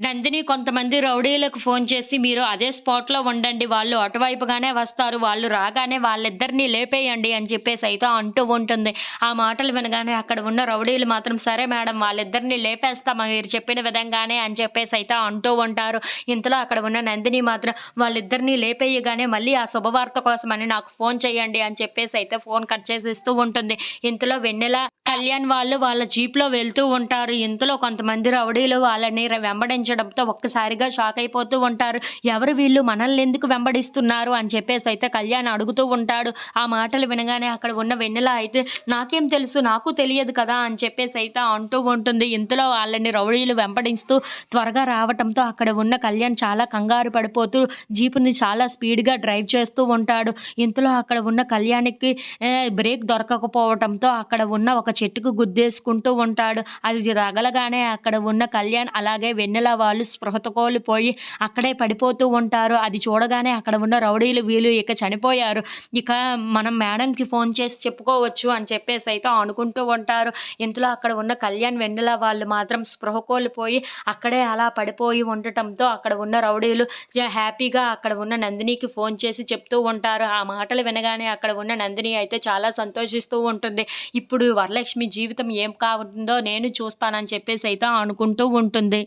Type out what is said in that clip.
నందిని కొంతమంది రౌడీలకు ఫోన్ చేసి మీరు అదే స్పాట్లో ఉండండి వాళ్ళు అటువైపుగానే వస్తారు వాళ్ళు రాగానే వాళ్ళిద్దరినీ లేపేయండి అని చెప్పేసి అయితే అంటూ ఉంటుంది. ఆ మాటలు వినగానే అక్కడ ఉన్న రౌడీలు మాత్రం సరే మేడం వాళ్ళిద్దరిని లేపేస్తాం మీరు చెప్పిన విధంగానే అని చెప్పేసి అయితే అంటూ ఉంటారు. ఇంతలో అక్కడ ఉన్న నందిని మాత్రం వాళ్ళిద్దరినీ లేపేయగానే మళ్ళీ ఆ శుభవార్త కోసమని నాకు ఫోన్ చేయండి అని చెప్పేసి అయితే ఫోన్ కట్ చేసి ఇస్తూ ఉంటుంది. ఇంతలో వెన్నెల కళ్యాణ్ వాళ్ళు వాళ్ళ జీప్లో వెళ్తూ ఉంటారు. ఇంతలో కొంతమంది రౌడీలు వాళ్ళని వెంబడించడంతో ఒక్కసారిగా షాక్ అయిపోతూ ఉంటారు. ఎవరు వీళ్ళు? మనల్ని ఎందుకు వెంబడిస్తున్నారు? అని చెప్పేసి అయితే కళ్యాణ్ అడుగుతూ ఉంటాడు. ఆ మాటలు వినగానే అక్కడ ఉన్న వెన్నెల అయితే నాకేం తెలుసు? నాకు తెలియదు కదా? అని చెప్పేసి అయితే అంటూ ఉంటుంది. ఇంతలో వాళ్ళని రౌడీలు వెంబడిస్తూ త్వరగా రావటంతో అక్కడ ఉన్న కళ్యాణ్ చాలా కంగారు పడిపోతూ జీపుని చాలా స్పీడ్గా డ్రైవ్ చేస్తూ ఉంటాడు. ఇంతలో అక్కడ ఉన్న కళ్యాణ్కి బ్రేక్ దొరకకపోవటంతో అక్కడ ఉన్న ఒక చెట్టుకు గుద్దేసుకుంటూ ఉంటాడు. అది రగలగానే అక్కడ ఉన్న కళ్యాణ్ అలాగే వెన్నెల వాళ్ళు స్పృహత కోల్పోయి అక్కడే పడిపోతూ ఉంటారు. అది చూడగానే అక్కడ ఉన్న రౌడీలు వీళ్ళు ఇక చనిపోయారు. ఇక మనం మేడంకి ఫోన్ చేసి చెప్పుకోవచ్చు అని చెప్పేసి అయితే అనుకుంటూ ఉంటారు. ఇంతలో అక్కడ ఉన్న కళ్యాణ్ వెన్నెల వాళ్ళు మాత్రం స్పృహ కోల్పోయి అక్కడే అలా పడిపోయి ఉండటంతో అక్కడ ఉన్న రౌడీలు హ్యాపీగా అక్కడ ఉన్న నందినికి ఫోన్ చేసి చెప్తూ ఉంటారు. ఆ మాటలు వినగానే అక్కడ ఉన్న నందిని అయితే చాలా సంతోషిస్తూ ఉంటుంది. ఇప్పుడు వరలక్ష్మి జీవితం ఏం కావుతుందో నేను చూస్తానని చెప్పేసి అయితే అనుకుంటూ ఉంటుంది.